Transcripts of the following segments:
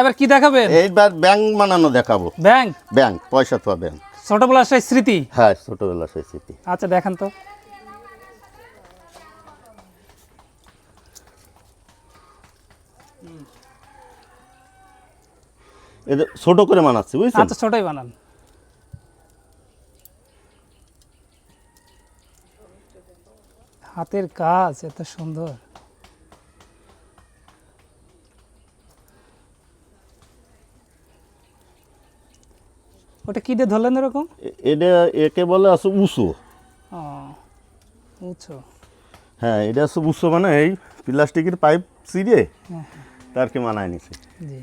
এবার কি দেখাবেন? এইবার ব্যাংক বানানো দেখাবো। ব্যাংক? ব্যাংক পয়সা তো ব্যাংক। ছোটবেলার সেই স্মৃতি? হ্যাঁ ছোটবেলা সেই স্মৃতি। আচ্ছা দেখান তো। এটা ছোট করে মানাচ্ছি বুঝছেন? আচ্ছা ছোটই বানান। হাতের কাজ এত সুন্দর। ওটা কি দিয়ে ধরলেন এরকম? এটা একে বলে আছে উঁচু। বুঝছ হ্যাঁ এটা আছে উঁচু মানে এই প্লাস্টিকের পাইপ হ্যাঁ তার কি মানায় নিছে। জি।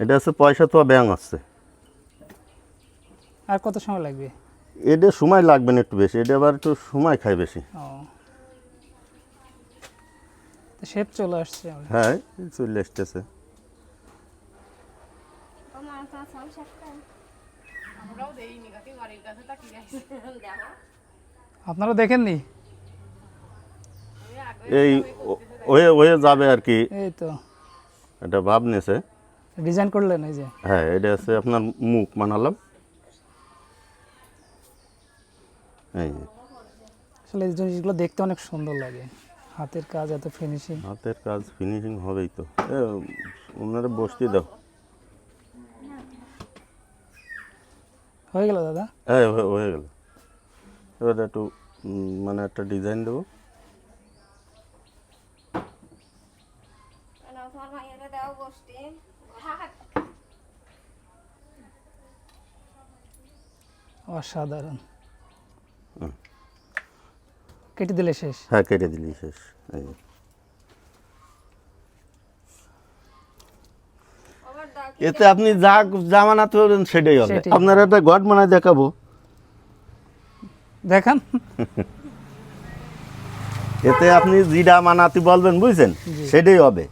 এটা আছে পয়সা তো ব্যাংক আছে। আর কত সময় লাগবে? এটা সময় লাগবে না একটু বেশি এটা আবার একটু সময় খায় বেশি। শেপ চলে আসছে। হ্যাঁ চলে আসতেছে। আপনারা দেখেননি? এই ও- হয়ে হয়ে যাবে আর কি। এই তো। এটা ভাব নিয়েছে ডিজাইন করলেন এই যে? হ্যাঁ এটা আছে আপনার মুখ বানালাম। এই আসলে এই জিনিসগুলো দেখতে অনেক সুন্দর লাগে। হাতের কাজ এত ফিনিশিং হাতের কাজ ফিনিশিং হবেই তো। এ, ওনারা বসতে দাও। হয়ে গেল দাদা? হ্যাঁ হয়ে- গেল এবার একটু মানে একটা ডিজাইন দেবো। অসাধারণ। কেটে দিলে শেষ? হ্যাঁ কেটে দিলি শেষ। এই যে। আবার দাও এতে আপনি যা জামানা তুলবেন সেটাই হবে। আপনার একটা গড মানে দেখাবো। দেখান। এতে আপনি জিডা মানাতি বলবেন বুঝছেন? সেটাই হবে।